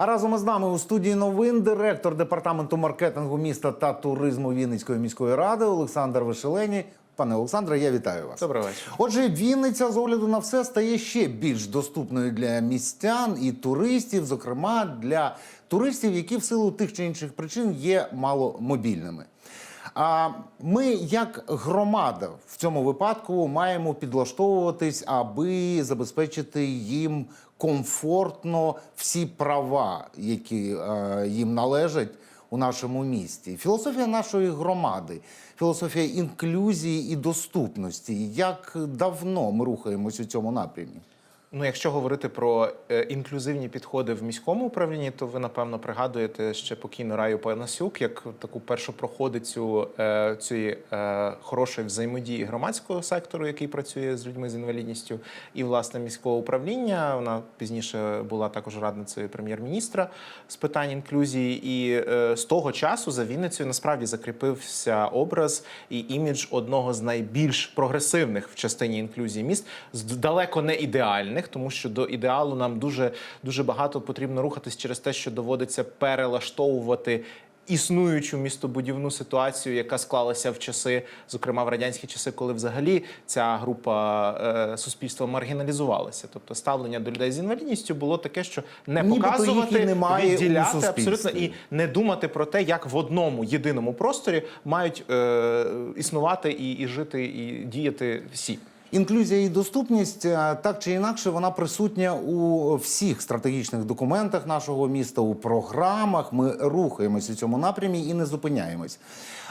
А разом із нами у студії новин директор департаменту маркетингу міста та туризму Вінницької міської ради Олександр Вишелені. Пане Олександре, я вітаю вас. Доброго вечора. Отже, Вінниця з огляду на все стає ще більш доступною для містян і туристів, зокрема для туристів, які в силу тих чи інших причин є маломобільними. А ми, як громада, в цьому випадку маємо підлаштовуватись, аби забезпечити їм комфортно всі права, які е, їм належать у нашому місті. Філософія нашої громади, філософія інклюзії і доступності. Як давно ми рухаємось у цьому напрямі? Ну, якщо говорити про е, інклюзивні підходи в міському управлінні, то ви напевно пригадуєте ще покійну Раю Панасюк як таку першопроходицю е, цієї е, хорошої взаємодії громадського сектору, який працює з людьми з інвалідністю, і власне міського управління. Вона пізніше була також радницею прем'єр-міністра з питань інклюзії. І з того часу за Вінницею насправді закріпився образ і імідж одного з найбільш прогресивних в частині інклюзії міст, далеко не ідеальних, тому що до ідеалу нам дуже дуже багато потрібно рухатись через те, що доводиться перелаштовувати. Існуючу містобудівну ситуацію, яка склалася в часи, зокрема в радянські часи, коли взагалі ця група е, суспільства маргіналізувалася. Тобто ставлення до людей з інвалідністю було таке, що не їх і показувати, немає відділяти абсолютно і не думати про те, як в одному єдиному просторі мають е, існувати і, і жити, і діяти всі. Інклюзія і доступність е, так чи інакше вона присутня у всіх стратегічних документах нашого міста, у програмах. Ми рухаємося у цьому напрямі і не зупиняємось.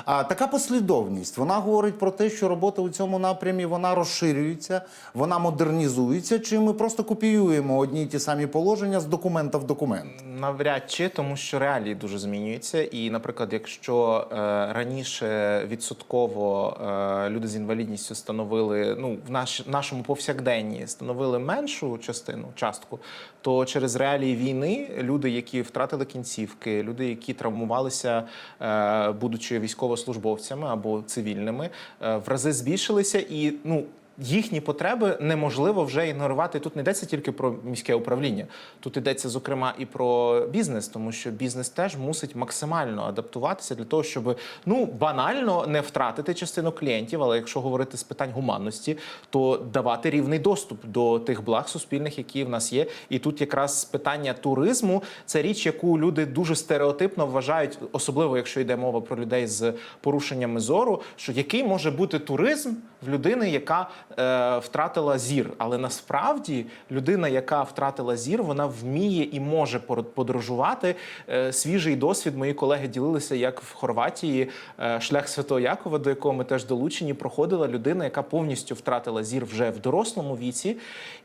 А така послідовність вона говорить про те, що робота у цьому напрямі вона розширюється, вона модернізується. Чи ми просто копіюємо одні й ті самі положення з документа в документ? Навряд чи, тому що реалії дуже змінюються. І, наприклад, якщо е, раніше відсотково е, люди з інвалідністю становили ну в наш, нашому повсякденні становили меншу частину частку, то через реалії війни люди, які втратили кінцівки, люди, які травмувалися, е, будучи військовослужбовцями або цивільними, е, в рази збільшилися і ну. Їхні потреби неможливо вже ігнорувати. Тут не йдеться тільки про міське управління. Тут йдеться зокрема і про бізнес, тому що бізнес теж мусить максимально адаптуватися для того, щоб ну банально не втратити частину клієнтів. Але якщо говорити з питань гуманності, то давати рівний доступ до тих благ суспільних, які в нас є. І тут якраз питання туризму це річ, яку люди дуже стереотипно вважають, особливо якщо йде мова про людей з порушеннями зору. Що який може бути туризм в людини, яка е, втратила зір, але насправді людина, яка втратила зір, вона вміє і може подорожувати. Е, свіжий досвід мої колеги ділилися, як в Хорватії е, шлях Святого Якова, до якого ми теж долучені, проходила людина, яка повністю втратила зір вже в дорослому віці,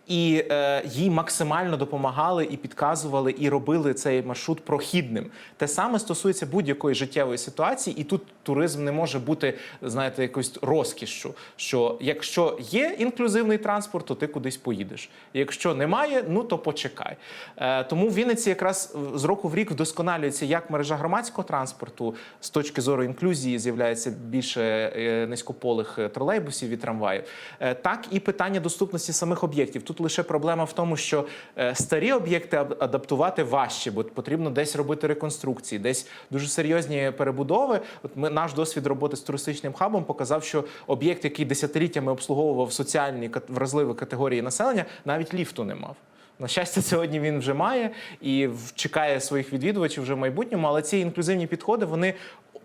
і е, їй максимально допомагали і підказували, і робили цей маршрут прохідним. Те саме стосується будь-якої життєвої ситуації, і тут туризм не може бути, знаєте, якоюсь розкішшю. Що якщо є інклюзивний транспорт, то ти кудись поїдеш. Якщо немає, ну то почекай. Е, тому в Вінниці якраз з року в рік вдосконалюється як мережа громадського транспорту з точки зору інклюзії з'являється більше е, низькополих е, тролейбусів і трамваїв, е, так і питання доступності самих об'єктів. Тут лише проблема в тому, що е, старі об'єкти адаптувати важче, бо потрібно десь робити реконструкції, десь дуже серйозні перебудови. От ми наш досвід роботи з туристичним хабом показав, що об'єкт, який десятиліттями обслуговував соціальні вразливі категорії населення, навіть ліфту не мав. На щастя, сьогодні він вже має і чекає своїх відвідувачів вже в майбутньому. Але ці інклюзивні підходи вони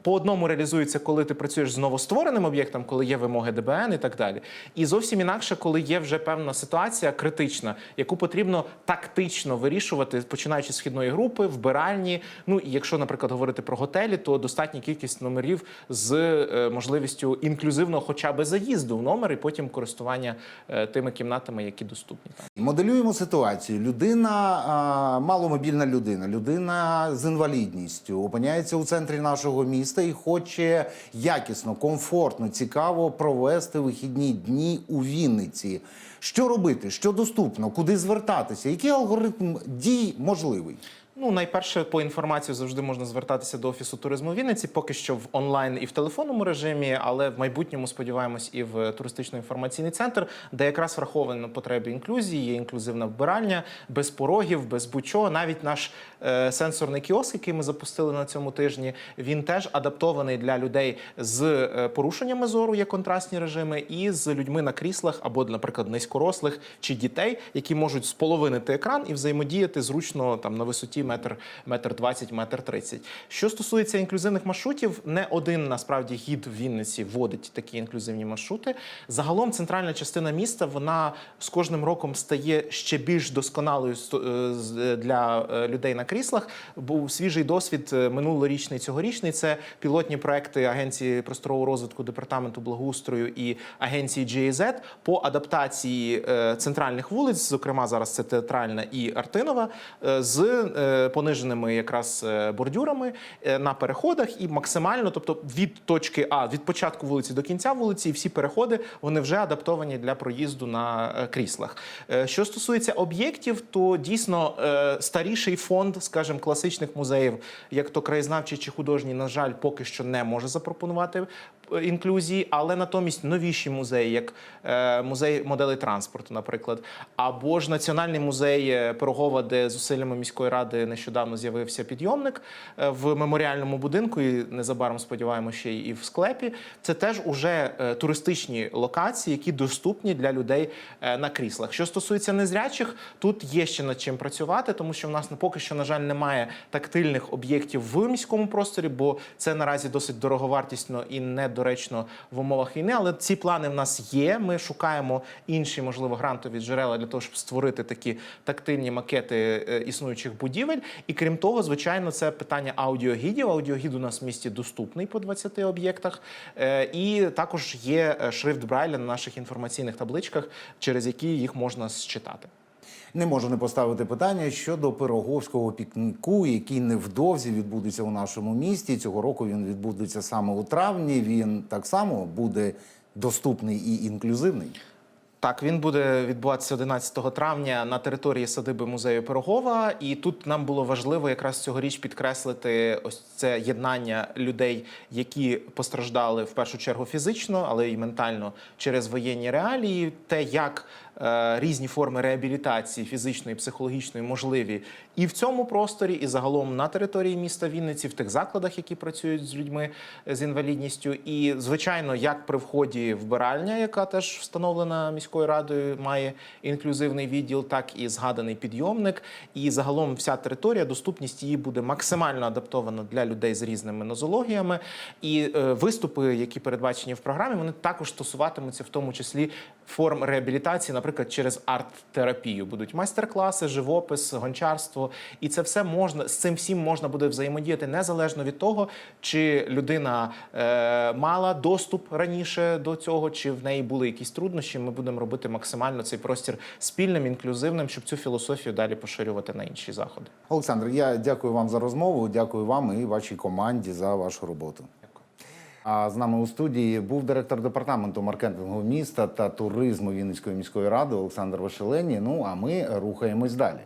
по одному реалізуються, коли ти працюєш з новоствореним об'єктом, коли є вимоги ДБН і так далі. І зовсім інакше, коли є вже певна ситуація критична, яку потрібно тактично вирішувати, починаючи з східної групи, вбиральні. Ну і якщо, наприклад, говорити про готелі, то достатня кількість номерів з е, можливістю інклюзивного, хоча б заїзду в номер, і потім користування е, тими кімнатами, які доступні. Моделюємо ситуацію. Людина, маломобільна людина, людина з інвалідністю опиняється у центрі нашого міста і хоче якісно, комфортно, цікаво провести вихідні дні у Вінниці. Що робити? Що доступно? Куди звертатися? Який алгоритм дій можливий? Ну, найперше по інформацію завжди можна звертатися до офісу туризму Вінниці, поки що в онлайн і в телефонному режимі, але в майбутньому сподіваємось і в туристично-інформаційний центр, де якраз враховані потреби інклюзії, є інклюзивна вбиральня, без порогів, без будь-чого. Навіть наш е, сенсорний кіоск, який ми запустили на цьому тижні, він теж адаптований для людей з е, порушеннями зору, є контрастні режими, і з людьми на кріслах або, наприклад, низькорослих чи дітей, які можуть споловинити екран і взаємодіяти зручно там на висоті метр, метр 20, метр 30. Що стосується інклюзивних маршрутів, не один насправді гід в Вінниці вводить такі інклюзивні маршрути. Загалом центральна частина міста вона з кожним роком стає ще більш досконалою е, з- для е, людей на кріслах. Був свіжий досвід е, минулорічний, цьогорічний. Це пілотні проекти Агенції просторового розвитку департаменту благоустрою і агенції GIZ по адаптації е, центральних вулиць, зокрема зараз це театральна і Артинова, е, з е, пониженими якраз е, бордюрами е, на переходах і максимально, тобто від точки А, від початку вулиці до кінця вулиці, і всі переходи вони вже адаптовані для проїзду на е, кріслах. Е, Що стосується об'єктів, то дійсно е, старіший фонд, скажімо, класичних музеїв, як то краєзнавчий чи художній, на жаль, поки що не може запропонувати е, інклюзії, але натомість новіші музеї, як е, музей моделей транспорту, наприклад, або ж Національний музей е, Пирогова, де зусиллями міської ради нещодавно з'явився підйомник е, в меморіальному будинку, і незабаром сподіваємося, ще і в склепі. Це теж уже е, туристичні локації, які доступні для людей е, на кріслах. Що стосується незрячих, тут є ще над чим працювати, тому що в нас поки що, на жаль, немає тактильних об'єктів в міському просторі, бо це наразі досить дороговартісно і недоречно в умовах війни. Але ці плани в нас є. Ми шукаємо інші, можливо, грантові джерела для того, щоб створити такі тактильні макети існуючих будівель. І крім того, звичайно, це питання аудіогідів. Аудіогід у нас в місті доступний по 20 об'єктах. Е, І також є е, шрифт Брайля на наших інформаційних табличках, через які їх можна считати. Не можу не поставити питання щодо пироговського пікніку, який невдовзі відбудеться у нашому місті. Цього року він відбудеться саме у травні. Він так само буде доступний і інклюзивний. Так, він буде відбуватися 11 травня на території садиби музею Пирогова. І тут нам було важливо якраз цьогоріч підкреслити ось це єднання людей, які постраждали в першу чергу фізично, але й ментально через воєнні реалії. Те, як різні форми реабілітації фізичної психологічної можливі і в цьому просторі, і загалом на території міста Вінниці, в тих закладах, які працюють з людьми з інвалідністю. І звичайно, як при вході вбиральня, яка теж встановлена міською радою, має інклюзивний відділ, так і згаданий підйомник. І загалом вся територія, доступність її буде максимально адаптована для людей з різними нозологіями. І е, виступи, які передбачені в програмі, вони також стосуватимуться в тому числі форм реабілітації, наприклад, через арт-терапію. Будуть майстер-класи, живопис, гончарство. І це все можна з цим всім можна буде взаємодіяти незалежно від того, чи людина е, мала доступ раніше до цього, чи в неї були якісь труднощі. Ми будемо робити максимально цей простір спільним, інклюзивним, щоб цю філософію далі поширювати на інші заходи. Олександр, я дякую вам за розмову. Дякую вам і вашій команді за вашу роботу. А з нами у студії був директор департаменту маркетингу міста та туризму Вінницької міської ради Олександр Вашелені. Ну а ми рухаємось далі.